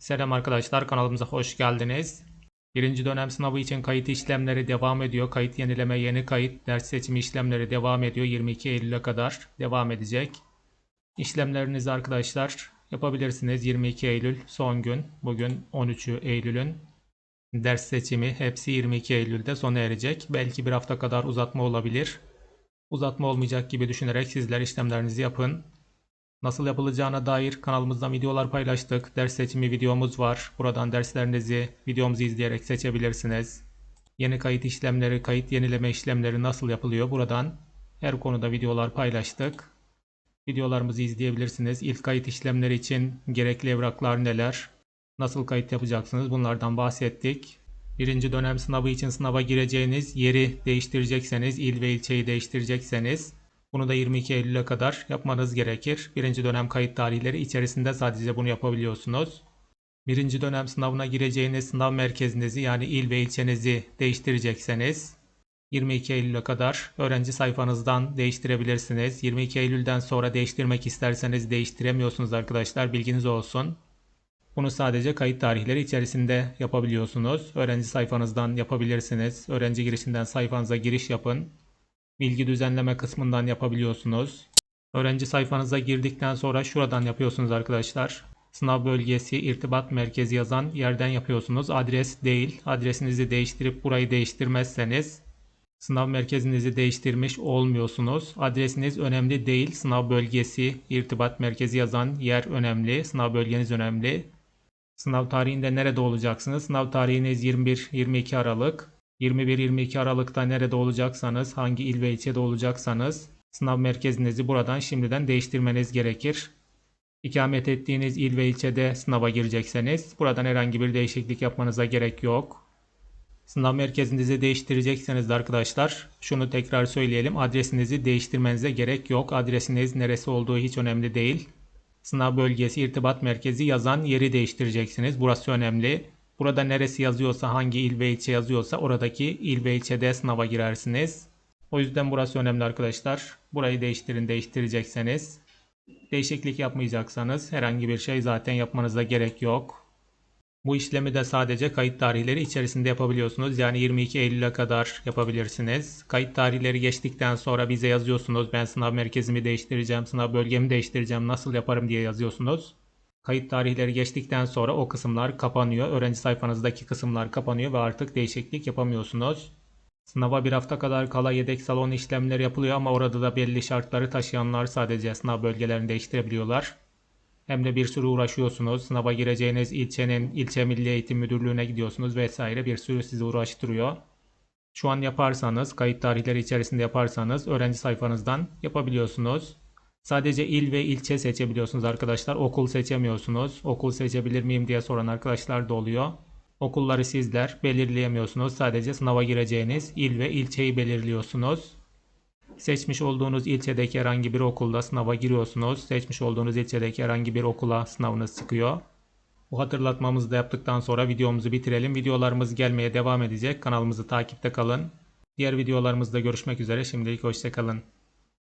Selam arkadaşlar kanalımıza hoş geldiniz. Birinci dönem sınavı için kayıt işlemleri devam ediyor. Kayıt yenileme, yeni kayıt, ders seçimi işlemleri devam ediyor. 22 Eylül'e kadar devam edecek. İşlemlerinizi arkadaşlar yapabilirsiniz. 22 Eylül son gün. Bugün 13 Eylül'ün ders seçimi hepsi 22 Eylül'de sona erecek. Belki bir hafta kadar uzatma olabilir. Uzatma olmayacak gibi düşünerek sizler işlemlerinizi yapın. Nasıl yapılacağına dair kanalımızda videolar paylaştık. Ders seçimi videomuz var. Buradan derslerinizi videomuzu izleyerek seçebilirsiniz. Yeni kayıt işlemleri, kayıt yenileme işlemleri nasıl yapılıyor? Buradan her konuda videolar paylaştık. Videolarımızı izleyebilirsiniz. İlk kayıt işlemleri için gerekli evraklar neler? Nasıl kayıt yapacaksınız? Bunlardan bahsettik. Birinci dönem sınavı için sınava gireceğiniz yeri değiştirecekseniz, il ve ilçeyi değiştirecekseniz bunu da 22 Eylül'e kadar yapmanız gerekir. Birinci dönem kayıt tarihleri içerisinde sadece bunu yapabiliyorsunuz. Birinci dönem sınavına gireceğiniz sınav merkezinizi yani il ve ilçenizi değiştirecekseniz 22 Eylül'e kadar öğrenci sayfanızdan değiştirebilirsiniz. 22 Eylül'den sonra değiştirmek isterseniz değiştiremiyorsunuz arkadaşlar bilginiz olsun. Bunu sadece kayıt tarihleri içerisinde yapabiliyorsunuz. Öğrenci sayfanızdan yapabilirsiniz. Öğrenci girişinden sayfanıza giriş yapın. Bilgi düzenleme kısmından yapabiliyorsunuz. Öğrenci sayfanıza girdikten sonra şuradan yapıyorsunuz arkadaşlar. Sınav bölgesi, irtibat merkezi yazan yerden yapıyorsunuz. Adres değil. Adresinizi değiştirip burayı değiştirmezseniz sınav merkezinizi değiştirmiş olmuyorsunuz. Adresiniz önemli değil. Sınav bölgesi, irtibat merkezi yazan yer önemli. Sınav bölgeniz önemli. Sınav tarihinde nerede olacaksınız? Sınav tarihiniz 21-22 Aralık. 21-22 Aralık'ta nerede olacaksanız, hangi il ve ilçede olacaksanız sınav merkezinizi buradan şimdiden değiştirmeniz gerekir. İkamet ettiğiniz il ve ilçede sınava girecekseniz buradan herhangi bir değişiklik yapmanıza gerek yok. Sınav merkezinizi değiştirecekseniz de arkadaşlar şunu tekrar söyleyelim. Adresinizi değiştirmenize gerek yok. Adresiniz neresi olduğu hiç önemli değil. Sınav bölgesi irtibat merkezi yazan yeri değiştireceksiniz. Burası önemli. Burada neresi yazıyorsa, hangi il ve ilçe yazıyorsa oradaki il ve ilçede sınava girersiniz. O yüzden burası önemli arkadaşlar. Burayı değiştirin değiştirecekseniz. Değişiklik yapmayacaksanız herhangi bir şey zaten yapmanıza gerek yok. Bu işlemi de sadece kayıt tarihleri içerisinde yapabiliyorsunuz. Yani 22 Eylül'e kadar yapabilirsiniz. Kayıt tarihleri geçtikten sonra bize yazıyorsunuz. Ben sınav merkezimi değiştireceğim, sınav bölgemi değiştireceğim, nasıl yaparım diye yazıyorsunuz. Kayıt tarihleri geçtikten sonra o kısımlar kapanıyor. Öğrenci sayfanızdaki kısımlar kapanıyor ve artık değişiklik yapamıyorsunuz. Sınava bir hafta kadar kala yedek salon işlemleri yapılıyor ama orada da belli şartları taşıyanlar sadece sınav bölgelerini değiştirebiliyorlar. Hem de bir sürü uğraşıyorsunuz. Sınava gireceğiniz ilçenin ilçe milli eğitim müdürlüğüne gidiyorsunuz vesaire bir sürü sizi uğraştırıyor. Şu an yaparsanız, kayıt tarihleri içerisinde yaparsanız öğrenci sayfanızdan yapabiliyorsunuz. Sadece il ve ilçe seçebiliyorsunuz arkadaşlar. Okul seçemiyorsunuz. Okul seçebilir miyim diye soran arkadaşlar da oluyor. Okulları sizler belirleyemiyorsunuz. Sadece sınava gireceğiniz il ve ilçeyi belirliyorsunuz. Seçmiş olduğunuz ilçedeki herhangi bir okulda sınava giriyorsunuz. Seçmiş olduğunuz ilçedeki herhangi bir okula sınavınız çıkıyor. Bu hatırlatmamızı da yaptıktan sonra videomuzu bitirelim. Videolarımız gelmeye devam edecek. Kanalımızı takipte kalın. Diğer videolarımızda görüşmek üzere. Şimdilik hoşçakalın.